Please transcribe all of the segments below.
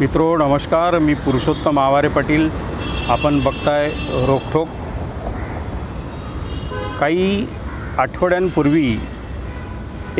मित्रो नमस्कार. मी पुरुषोत्तम आवारे पाटील. आपण बघताय रोखोक काही आठवड्यांपूर्वी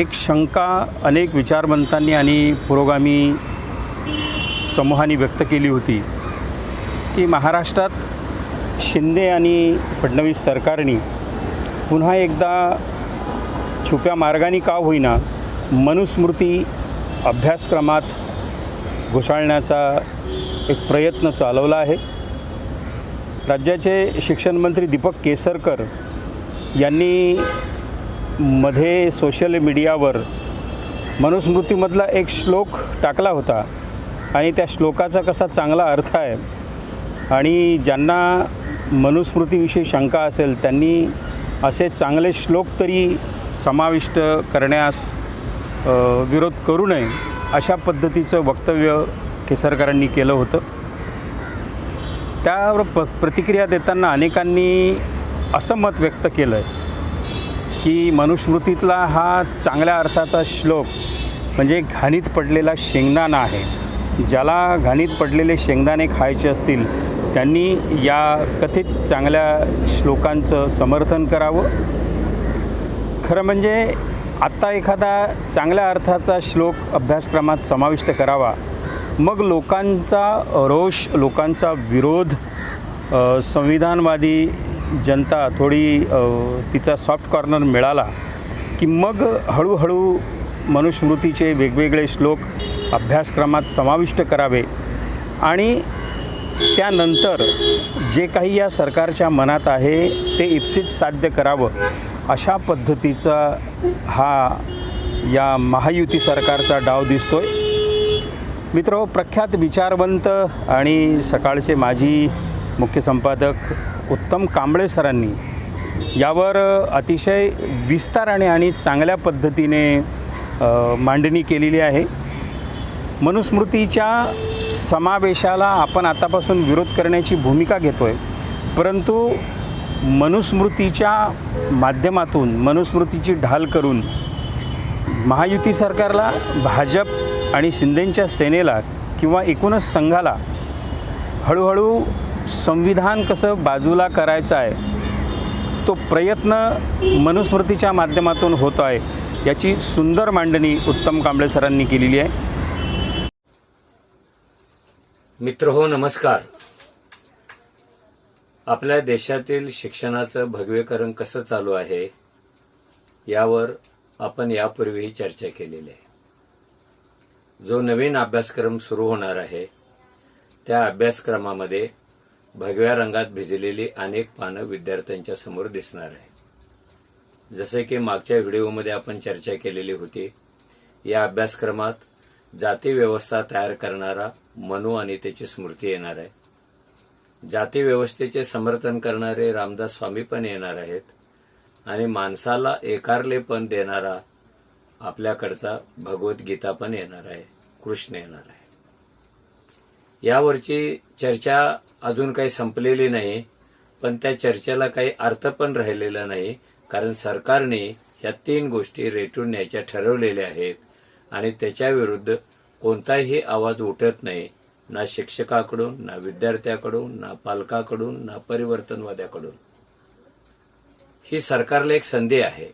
एक शंका अनेक विचारवंतांनी आणि पुरोगामी समूहांनी व्यक्त केली होती की महाराष्ट्रात शिंदे आणि फडणवीस सरकारने पुन्हा एकदा छुप्या मार्गाने का होईना मनुस्मृती अभ्यासक्रमात घुसाळण्याचा एक प्रयत्न चालवला आहे. राज्याचे शिक्षण मंत्री दीपक केसरकर यांनी मध्ये सोशल मीडियावर मनुस्मृतीमधला एक श्लोक टाकला होता आणि त्या श्लोकाचा कसा चांगला अर्थ आहे आणि ज्यांना मनुस्मृतीविषयी शंका असेल त्यांनी असे चांगले श्लोक तरी समाविष्ट करण्यास विरोध करू नये. अशा पद्धतीचं वक्तव्य केसरकरांनी केलं होतं. त्यावर प प्रतिक्रिया देताना अनेकांनी असं मत व्यक्त केलं आहे की मनुस्मृतीतला हा चांगल्या अर्थाचा श्लोक म्हणजे घाणीत पडलेला शेंगदाणा आहे. ज्याला घाणीत पडलेले शेंगदाणे खायचे असतील त्यांनी या कथित चांगल्या श्लोकांचं समर्थन करावं. खरं म्हणजे आत्ता एखादा चांगल्या अर्थाचा श्लोक अभ्यासक्रमात समाविष्ट करावा. मग लोकांचा रोष लोकांचा विरोध संविधानवादी जनता थोडी तिचा सॉफ्ट कॉर्नर मिळाला की मग हळूहळू मनुस्मृतीचे वेगवेगळे श्लोक अभ्यासक्रमात समाविष्ट करावे. आणि त्यानंतर जे काही या सरकारच्या मनात आहे ते इप्सित साध्य करावं. अशा पद्धतीचा हा या महायुती सरकारचा डाव दिसतो आहे मित्र प्रख्यात विचारवंत आणि सकाळचे माजी मुख्य संपादक उत्तम कांबळे सरांनी यावर अतिशय विस्ताराने आणि चांगल्या पद्धतीने मांडणी केलेली आहे. मनुस्मृतीच्या समावेशाला आपण आतापासून विरोध करण्याची भूमिका घेतो आहे परंतु मनुस्मृतीच्या माध्यमातून मनुस्मृतीची ढाल करून महायुती सरकारला भाजप आणि शिंदेंच्या सेनेला किंवा एकूणच संघाला हळूहळू संविधान कसं बाजूला करायचं आहे तो प्रयत्न मनुस्मृतीच्या माध्यमातून होतो आहे याची सुंदर मांडणी उत्तम कांबळे सरांनी केलेली आहे. मित्र हो नमस्कार. आपल्या देशातील शिक्षणाचं भगवेकरण कसं चालू आहे यावर आपण यापूर्वीही चर्चा केलेली आहे. जो नवीन अभ्यासक्रम सुरू होणार आहे त्या अभ्यासक्रमामध्ये भगव्या रंगात भिजलेली अनेक पानं विद्यार्थ्यांच्या समोर दिसणार आहे. जसे की मागच्या व्हिडिओमध्ये आपण चर्चा केलेली होती या अभ्यासक्रमात जाती व्यवस्था तयार करणारा मनू आणि त्याची स्मृती येणार आहे. जाती व्यवस्थेचे समर्थन करणारे रामदास स्वामी पण येणार आहेत आणि माणसाला एकारलेपण देणारा आपल्याकडचा भगवद्गीता पण येणार आहे कृष्ण येणार आहे. यावरची चर्चा अजून काही संपलेली नाही पण त्या चर्चेला काही अर्थ पण राहिलेला नाही कारण सरकारने ह्या तीन गोष्टी रेटून न्यायच्या ठरवलेल्या आहेत आणि त्याच्या विरुद्ध कोणताही आवाज उठत नाही. ना शिक्षकाकडून ना विद्यार्थ्याकडून ना पालकाकडून ना परिवर्तनवाद्याकडून. ही सरकारला एक संधी आहे.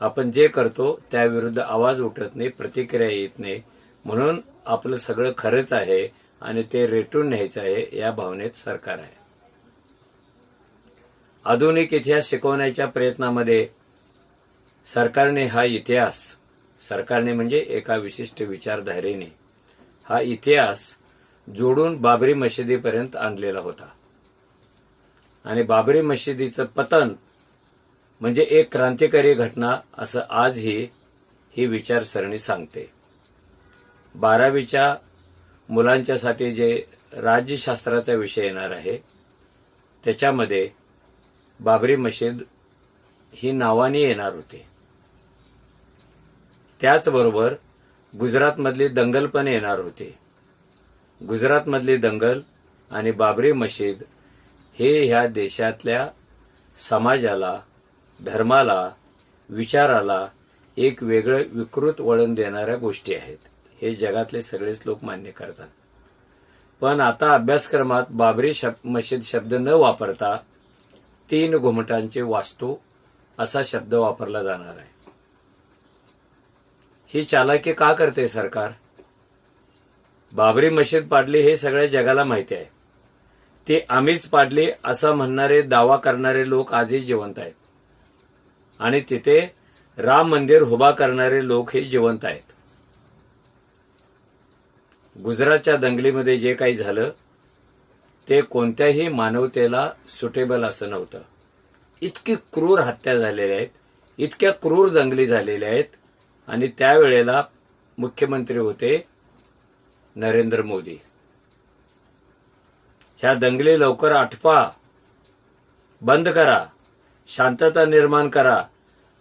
आपण जे करतो त्याविरुद्ध आवाज उठत नाही प्रतिक्रिया येत नाही. म्हणून आपलं सगळं खरंच आहे आणि ते रेटून न्यायचं आहे या भावनेत सरकार आहे. आधुनिक इतिहास शिकवण्याच्या प्रयत्नामध्ये सरकारने हा इतिहास सरकारने म्हणजे एका विशिष्ट विचारधारेने हा इतिहास जोडून बाबरी मशिदीपर्यंत आणलेला होता. आणि बाबरी मशिदीचं पतन म्हणजे एक क्रांतिकारी घटना असं आजही ही विचारसरणी सांगते. बारावीच्या मुलांच्यासाठी जे राज्यशास्त्राचा विषय येणार आहे त्याच्यामध्ये बाबरी मशीद ही नावाने येणार होती. त्याचबरोबर गुजरातमधली दंगल पण येणार होते. गुजरातमधली दंगल आणि बाबरी मशीद हे ह्या देशातल्या समाजाला धर्माला विचाराला एक वेगळं विकृत वळण देणाऱ्या गोष्टी आहेत. हे जगातले सगळेच लोक मान्य करतात. पण आता अभ्यासक्रमात बाबरी शब मशीद शब्द न वापरता तीन घुमटांचे वास्तू असा शब्द वापरला जाणार आहे. ही चालाकी का करते सरकार? बाबरी मशीद पाडली हे सगळ्या जगाला माहिती आहे. ती आम्हीच पाडली असं म्हणणारे दावा करणारे लोक आजही जिवंत आहेत. आणि तिथे राम मंदिर उभा करणारे लोक हे जिवंत आहेत. गुजरातच्या दंगलीमध्ये जे काही झालं ते कोणत्याही मानवतेला सुटेबल असं नव्हतं. इतकी क्रूर हत्या झालेल्या आहेत इतक्या क्रूर दंगली झालेल्या आहेत आणि त्यावेळेला मुख्यमंत्री होते नरेंद्र मोदी. ह्या दंगली लवकर आटपा बंद करा शांतता निर्माण करा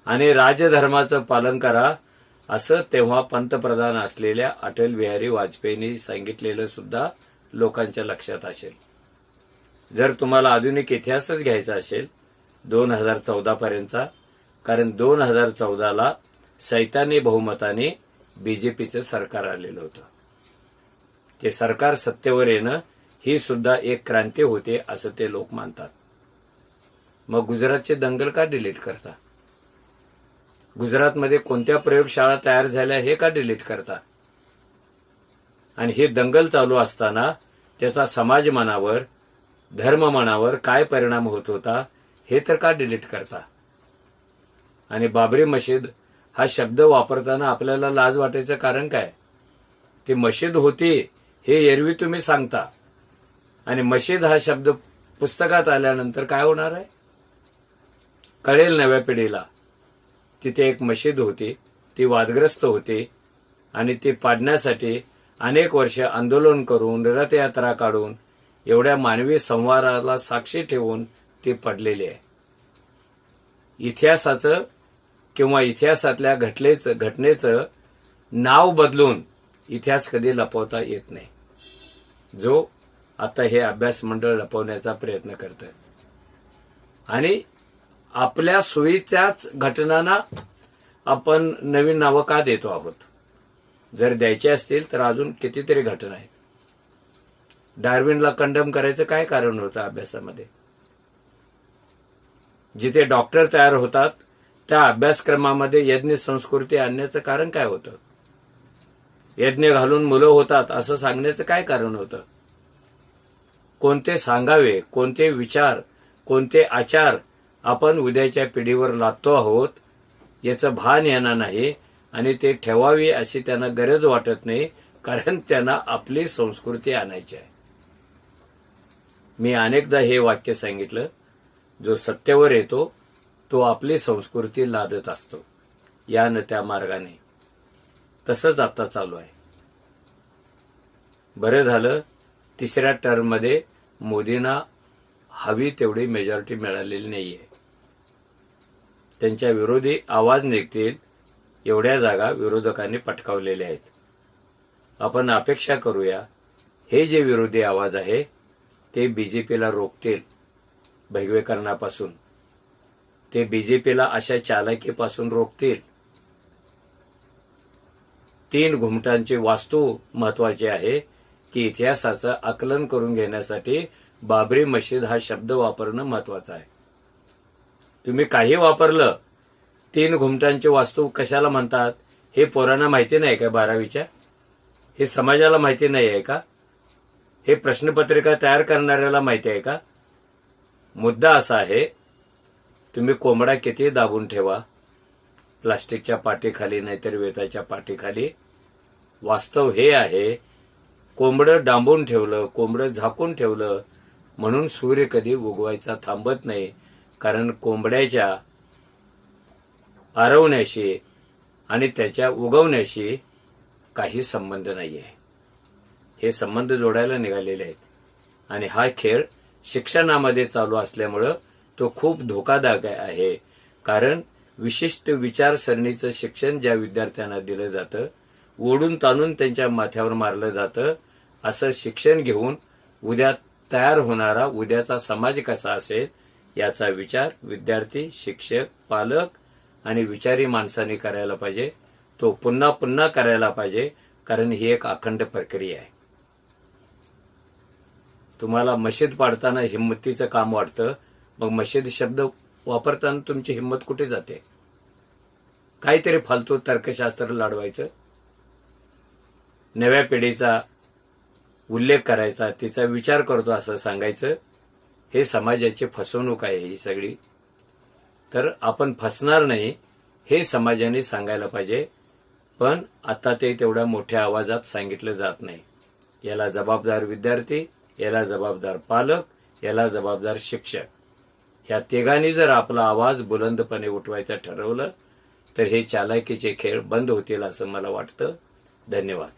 आणि राजधर्माचं पालन करा असं तेव्हा पंतप्रधान असलेल्या अटल बिहारी वाजपेयींनी सांगितलेलं सुद्धा लोकांच्या लक्षात असेल. जर तुम्हाला आधुनिक इतिहासच घ्यायचा असेल दोन हजार चौदा पर्यंतचा कारण दोन हजार चौदाला सैतानी बहुमताने बीजेपीचं सरकार आलेलं होतं. ते सरकार सत्तेवर येणं ही सुद्धा एक क्रांती होते असं ते लोक मानतात. मग गुजरातचे दंगल का डिलीट करता? गुजरातमध्ये कोणत्या प्रयोगशाळा तयार झाल्या हे का डिलीट करता? आणि हे दंगल चालू असताना त्याचा समाज मनावर धर्म मनावर काय परिणाम होत होता हे तर का डिलीट करता? आणि बाबरी मशीद हा शब्द वापरताना आपल्याला लाज वाटायचं कारण काय? ती मशीद होती हे एरवी तुम्ही सांगता. आणि मशीद हा शब्द पुस्तकात आल्यानंतर काय होणार आहे? कळेल नव्या पिढीला. तिथे एक मशीद होती ती वादग्रस्त होती आणि ती पाडण्यासाठी अनेक वर्ष आंदोलन करून रथयात्रा काढून एवढ्या मानवी संवाराला साक्षी ठेवून ती पडलेली आहे. इतिहासाचं किंवा इतिहासातल्या घटलेच घटनेचं नाव बदलून इतिहास कधी लपवता येत नाही. जो आता हे अभ्यास मंडळ लपवण्याचा प्रयत्न करतोय. आणि आपल्या सोयीच्याच घटनांना आपण नवीन नावं का देतो आहोत? जर द्यायचे असतील तर अजून कितीतरी घटना आहेत. डार्विनला कंडम करायचं काय कारण होतं अभ्यासामध्ये? जिथे डॉक्टर तयार होतात त्या अभ्यासक्रमामध्ये यज्ञ संस्कृती आणण्याचं कारण काय होतं? यज्ञ घालून मुलं होतात असं सांगण्याचं काय कारण होतं? कोणते सांगावे कोणते विचार कोणते आचार आपण उद्याच्या पिढीवर लादतो आहोत याचं भान येणार नाही आणि ते ठेवावी अशी त्यांना गरज वाटत नाही कारण त्यांना आपली संस्कृती आणायची आहे. मी अनेकदा हे वाक्य सांगितलं जो सत्तेवर येतो तो आपली संस्कृती लादत असतो. या न त्या मार्गाने. तसंच आता चालू आहे. बरं झालं तिसऱ्या टर्ममध्ये मोदींना हवी तेवढी मेजॉरिटी मिळालेली नाहीये. त्यांच्या विरोधी आवाज निघतील एवढ्या जागा विरोधकांनी पटकावलेल्या आहेत. आपण अपेक्षा करूया हे जे विरोधी आवाज आहे ते बीजेपीला रोखतील भगवेकरणापासून ते बीजेपीला अशा चालाकीपासून रोखतील. तीन घुमटांची वास्तू महत्वाची आहे की इतिहासाचं आकलन करून घेण्यासाठी बाबरी मशीद हा शब्द वापरणं महत्वाचं आहे. तुम्ही काही वापरलं तीन घुमटांची वास्तू कशाला म्हणतात? हे पोरांना माहिती नाही का बारावीच्या? हे समाजाला माहिती नाही आहे का? हे प्रश्नपत्रिका तयार करणाऱ्याला माहिती आहे का? मुद्दा असा आहे तुम्ही कोंबडा किती दाबून ठेवा? प्लास्टिकच्या पाठीखाली नाहीतर वेताच्या पाठीखाली. वास्तव हे आहे कोंबडं डांबून ठेवलं कोंबडं झाकून ठेवलं म्हणून सूर्य कधी उगवायचा थांबत नाही. कारण कोंबड्याच्या आरवण्याशी आणि त्याच्या उगवण्याशी काही संबंध नाही आहे हे संबंध जोडायला निघालेले आहेत. आणि हा खेळ शिक्षणामध्ये चालू असल्यामुळं तो खूप धोकादायक आहे. कारण विशिष्ट विचारसरणीचं शिक्षण ज्या विद्यार्थ्यांना दिलं जातं ओढून ताणून त्यांच्या माथ्यावर मारलं जातं असं शिक्षण घेऊन उद्या तयार होणारा उद्याचा समाज कसा असेल याचा विचार विद्यार्थी शिक्षक पालक आणि विचारी माणसाने करायला पाहिजे. तो पुन्हा पुन्हा करायला पाहिजे कारण ही एक अखंड प्रक्रिया आहे. तुम्हाला मशीद पाडताना हिंमतीचं काम वाटतं मग मशिदी शब्द वापरताना तुमची हिंमत कुठे जाते? काहीतरी फालतू तर्कशास्त्र लाडवायचं? नव्या पिढीचा उल्लेख करायचा तिचा विचार करतो असं सांगायचं? हे समाजाची फसवणूक आहे ही सगळी. तर आपण फसणार नाही हे समाजाने सांगायला पाहिजे. पण आता ते तेवढ्या मोठ्या आवाजात सांगितलं जात नाही. याला जबाबदार विद्यार्थी याला जबाबदार पालक याला जबाबदार शिक्षक. या तिघांनी जर आपला आवाज बुलंदपणे उठवायचं ठरवलं तर हे चालाकीचे खेळ बंद होतील असं मला वाटतं. धन्यवाद.